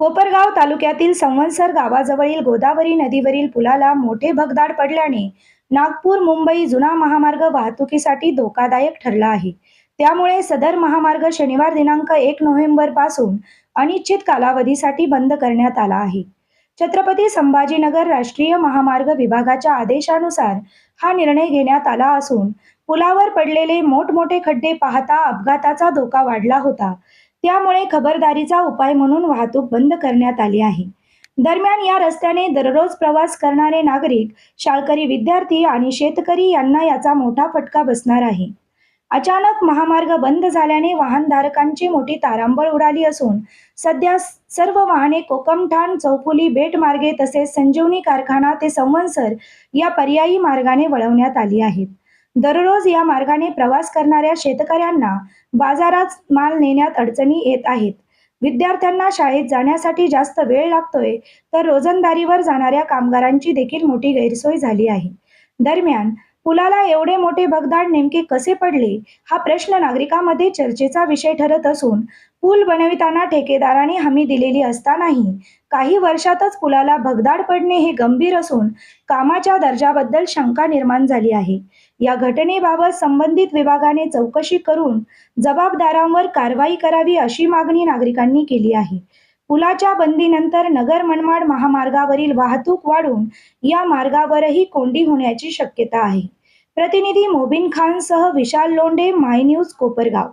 कोपरगाव तालुक्यातील संवत्सर गावाजवळील गोदावरी नदीवरील पुलाला मोठे भगदाड पडल्याने नागपूर मुंबई जुना महामार्ग वाहतुकीसाठी धोकादायक ठरला आहे. त्यामुळे सदर महामार्ग शनिवार दिनांक एक नोव्हेंबरपासून अनिश्चित कालावधीसाठी बंद करण्यात आला आहे. छत्रपती संभाजीनगर राष्ट्रीय महामार्ग विभागाच्या आदेशानुसार हा निर्णय घेण्यात आला असून पुलावर पडलेले मोठमोठे खड्डे पाहता अपघाताचा धोका वाढला होता. त्यामुळे खबरदारीचा उपाय म्हणून वाहतूक बंद करण्यात आली आहे. दरम्यान या रस्त्याने दररोज प्रवास करणारे नागरिक शाळकरी विद्यार्थी आणि शेतकरी यांना याचा मोठा फटका बसणार आहे. अचानक महामार्ग बंद झाल्याने वाहनधारकांची मोठी तारांबळ उडाली असून सध्या सर्व वाहने कोकमठाण चौफुली बेट मार्गे तसेच संजीवनी कारखाना ते संवत्सर या पर्यायी मार्गाने वळवण्यात आली आहेत. दररोज या मार्गाने प्रवास करणाऱ्या शेतकऱ्यांना बाजारात माल नेण्यात अडचणी येत आहेत. विद्यार्थ्यांना शाळेत जाण्यासाठी जास्त वेळ लागतोय तर रोजंदारीवर जाणाऱ्या कामगारांची देखील मोठी गैरसोय झाली आहे. दरम्यान पुलाला एवढे मोठे भगदाड नेमके कसे पडले हा प्रश्न नागरिकांमध्ये चर्चेचा विषय ठरत असून पूल बनविताना ठेकेदाराने हमी दिलेली असतानाही काही वर्षातच पुलाला भगदाड पडणे हे गंभीर असून कामाच्या दर्जाबद्दल शंका निर्माण झाली आहे. या घटनेबाबत संबंधित विभागाने चौकशी करून जबाबदारांवर कारवाई करावी अशी मागणी नागरिकांनी केली आहे. पुलाच्या बंदीनंतर नगर मनमाड महामार्गावरील वाहतूक वाढून या मार्गावरही कोंडी होण्याची शक्यता आहे. प्रतिनिधी मोबिन खान सह विशाल लोंढे माय न्यूज कोपरगाव.